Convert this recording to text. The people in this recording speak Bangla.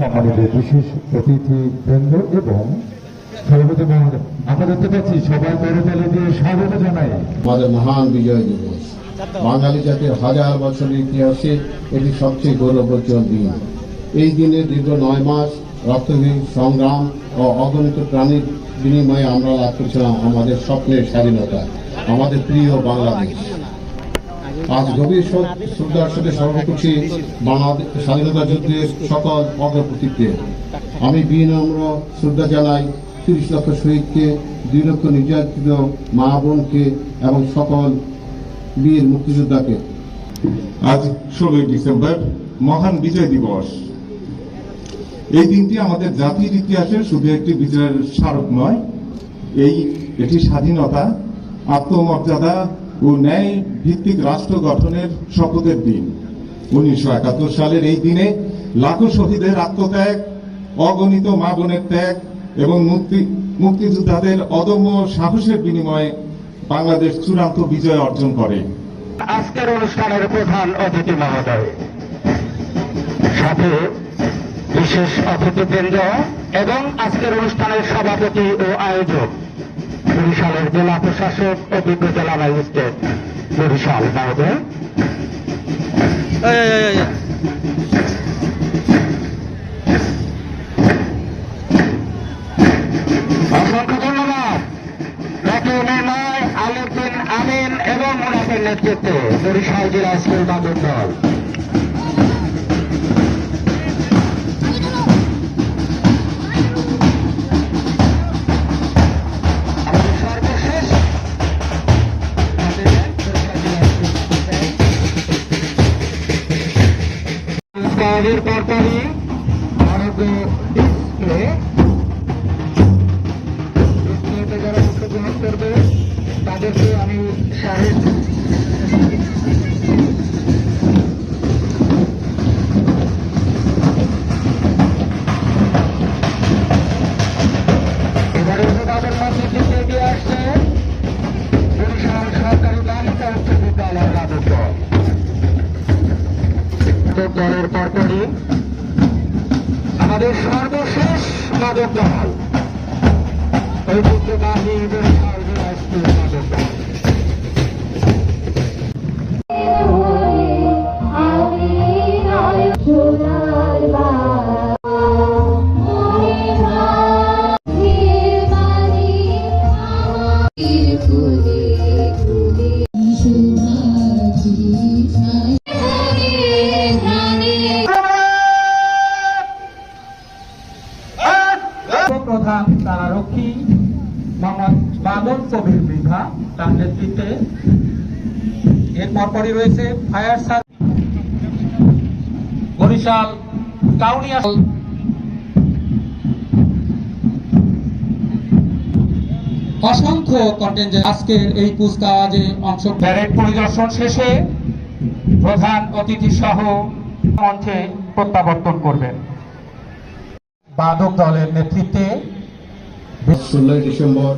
সম্মানিত বিশেষ অতিথি বৃন্দ এবং মহোদয়, আমরা দেখতে পাচ্ছি সবাই করতালি দিয়ে স্বাগত জানাই। আমাদের মহান বিজয় দিবস। বাঙালি জাতির হাজার বছরের ইতিহাসে এটি সবচেয়ে গৌরবোজ্জ্বল দিন। এই দিনে দীর্ঘ নয় মাস রক্তহীন সংগ্রাম ও অগণিত প্রাণীর বিনিময়ে আমরা লাভ করেছিলাম আমাদের স্বপ্নের স্বাধীনতা, আমাদের প্রিয় বাংলাদেশ। আজ গভীর শ্রদ্ধ- শ্রদ্ধার সাথে স্মরণ করছি বাংলাদেশ স্বাধীনতা যুদ্ধের সকল অগ্রপ্রতীকদের আমি বিনম্র শ্রদ্ধা জানাই তিরিশ লক্ষ শহীদকে, দুই লক্ষ নির্যাতিত মা বোনকে এবং সকল বীর মুক্তিযোদ্ধাকে। আজ ষোলোই ডিসেম্বর মহান বিজয় দিবস। এই দিনটি আমাদের জাতির ইতিহাসে শুধু একটি বিজয়ের স্মারক নয় এই এটি স্বাধীনতা, আত্মমর্যাদা ও ন্যায় ভিত্তিক রাষ্ট্র গঠনের শপথের দিন। উনিশশো একাত্তর সালের এই দিনে লাখো শহীদের আত্মত্যাগ, অগণিত মা বোনের ত্যাগ এবং মুক্তি, মুক্তিযোদ্ধাদের অদম্য সাহসের বিনিময়ে বাংলাদেশ চূড়ান্ত বিজয় অর্জন করে। আজকের অনুষ্ঠানের প্রধান অতিথি মহোদয়, সাথে বিশেষ অতিথিবৃন্দ এবং আজকের অনুষ্ঠানের সভাপতি ও আয়োজক বরিশালের জেলা প্রশাসক অভিজ্ঞ জেলা ম্যাজিস্ট্রেট। বরিশাল মহোদয় অসংখ্য ধন্যবাদ। আলুদ্দিন আমিন এবং মুনাফের নেতৃত্বে বরিশাল জেলা স্কুল বাদক দল। স্কুল স্কুলের পরপরই আরোগ্য দলের পরপরই আমাদের সর্বশেষ মাদক দল। ঐতিহ্যবাহী সর্বরাষ্ট্রীয় মাদক দল। সোনার প্রধান তারারক্ষী মোহাম্মদ বাদল কবির মৃধা তার নেতৃত্বে। এর পরপরই রয়েছে ফায়ার সার্ভিস বরিশাল কাউনিয়া। অসংখ্য কন্টেন্ট আজকের এই কুচকাওয়াজে অংশ প্যারেড পরিদর্শন শেষে প্রধান অতিথি সহ মঞ্চে প্রত্যাবর্তন করবেন। বাদক দলের নেতৃত্বে ষোলোই ডিসেম্বর